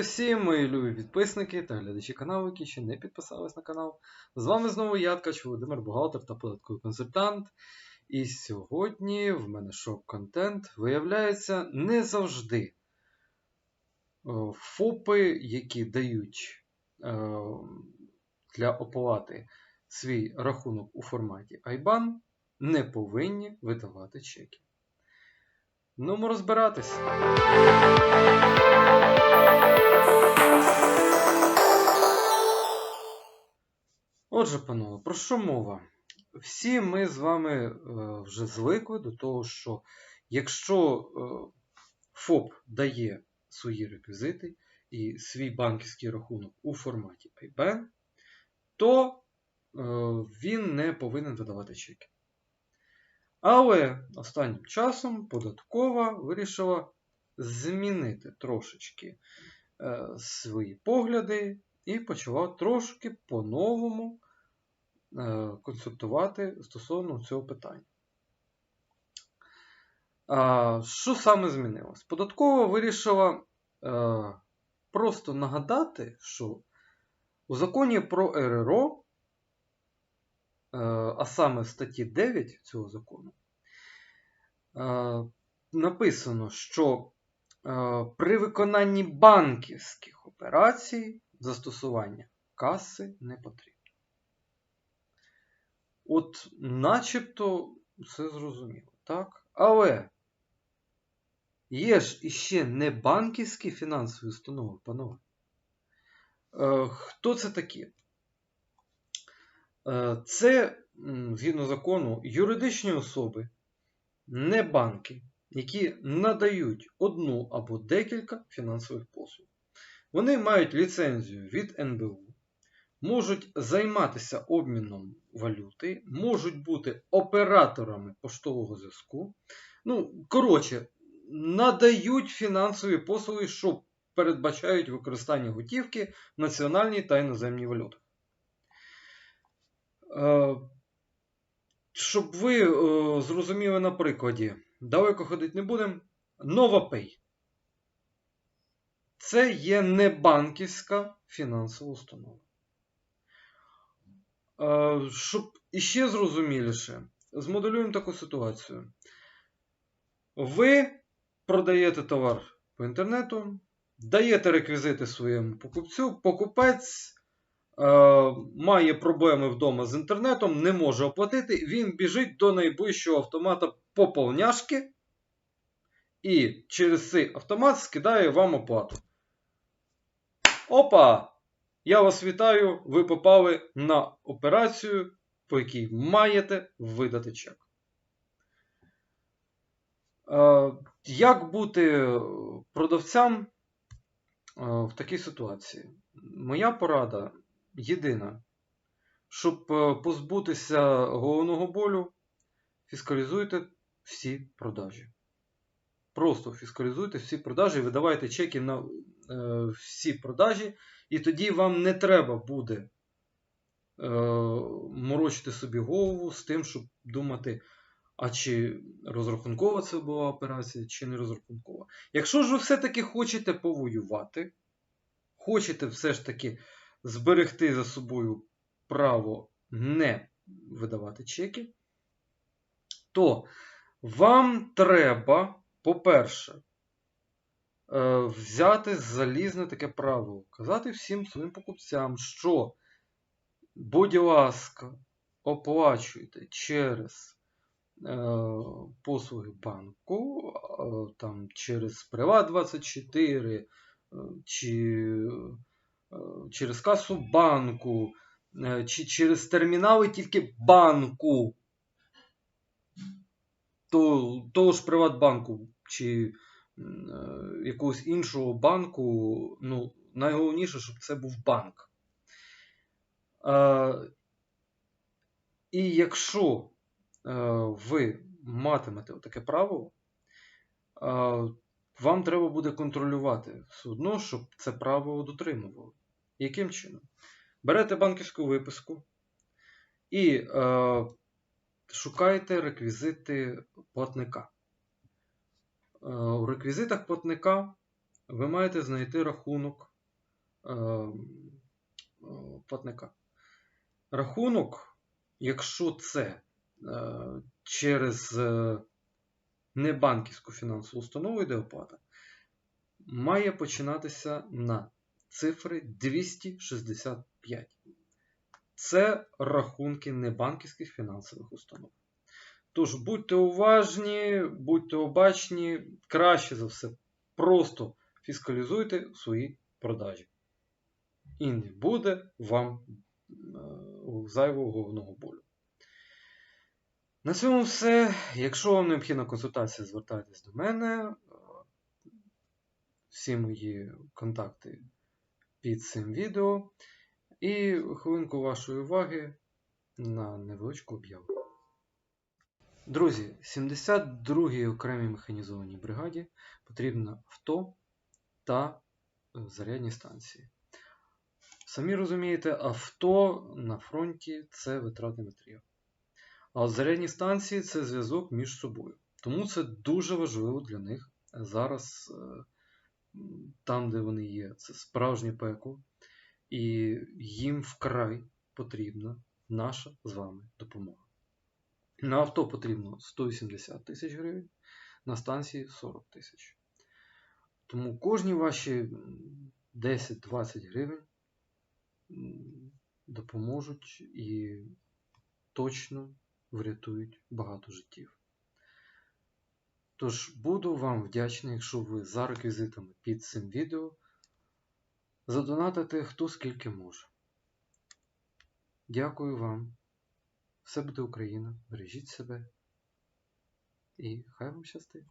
усім, мої любі підписники та глядачі каналу, які ще не підписались на канал. З вами знову я, Ткач Володимир, бухгалтер та податковий консультант. І сьогодні в мене шок-контент виявляється не завжди е, ФОПи, які дають е, для оплати свій рахунок у форматі IBAN, не повинні видавати чеки. Ну, ми розбиратись. Отже, панове, про що мова? Всі ми з вами е, вже звикли до того, що якщо е, ФОП дає свої реквізити і свій банківський рахунок у форматі IBAN, то е, він не повинен видавати чеки. Але останнім часом податкова вирішила змінити трошечки свої погляди і почала трошки по-новому е, консультувати стосовно цього питання. Що саме змінилось? Податкова вирішила е, просто нагадати, що у законі про РРО, е, а саме в статті 9 цього закону, е, написано, що е, при виконанні банківських операцій застосування каси не потрібно. От начебто все зрозуміло, так? Але є ж іще не банківські фінансові установи, панове. Е, Хто це такі? Е, Це, згідно закону, юридичні особи, не банки, які надають одну або декілька фінансових послуг. Вони мають ліцензію від НБУ, можуть займатися обміном валюти, можуть бути операторами поштового зв'язку. Ну, коротше, надають фінансові послуги, що передбачають використання готівки в національній та іноземній валютах. Е, Щоб ви е, зрозуміли на прикладі, далеко ходити не будемо. NovaPay. Це є не банківська фінансова установа. Е, Щоб іще зрозуміліше, змоделюємо таку ситуацію. Ви продаєте товар по інтернету, даєте реквізити своєму покупцю, покупець має проблеми вдома з інтернетом, не може оплатити, він біжить до найближчого автомата поповняшки і через цей автомат скидає вам оплату. Опа! Я вас вітаю! Ви попали на операцію, по якій маєте видати чек. Е, Як бути продавцям е, в такій ситуації? Моя порада єдина. Щоб е, позбутися головного болю, фіскалізуйте всі продажі. Просто фіскалізуйте всі продажі, видавайте чеки на е, всі продажі, і тоді вам не треба буде е, морочити собі голову з тим, щоб думати, а чи розрахункова це була операція, чи не розрахункова. Якщо ж ви все-таки хочете повоювати, хочете все ж таки зберегти за собою право не видавати чеки, то вам треба, по-перше, е, взяти залізне таке правило, казати всім своїм покупцям, що, будь ласка, оплачуйте через е, послуги банку, е, там, через Приват24 е, чи через касу банку, е, чи через термінали тільки банку, то, того ж Приватбанку, чи е, якогось іншого банку, ну, найголовніше, щоб це був банк. Е, і якщо е, ви матимете таке право, е, вам треба буде контролювати все одно, щоб це право дотримували. Яким чином? Берете банківську виписку і е, шукаєте реквізити платника. Е, У реквізитах платника ви маєте знайти рахунок е, е, платника. Рахунок, якщо це е, через е, небанківську фінансову установу йде оплата, має починатися на цифри 265. Це рахунки небанківських фінансових установ. Тож будьте уважні, будьте обачні, краще за все, просто фіскалізуйте свої продажі. І не буде вам е, зайвого головного болю. На цьому все. Якщо вам необхідна консультація, звертайтесь до мене. Всі мої контакти під цим відео. І хвилинку вашої уваги на невеличку об'яву. Друзі, 72-й окремій механізованій бригаді потрібно авто та е, зарядні станції. Самі розумієте, авто на фронті це витратний матеріал. А зарядні станції це зв'язок між собою. Тому це дуже важливо для них зараз, е, там, де вони є, це справжнє пекло, і їм вкрай потрібна наша з вами допомога. На авто потрібно 180 тисяч гривень, на станції 40 тисяч. Тому кожні ваші 10-20 гривень допоможуть і точно врятують багато життів. Тож буду вам вдячний, якщо ви за реквізитами під цим відео задонатите хто скільки може. Дякую вам. Все буде Україна. Бережіть себе і хай вам щастить!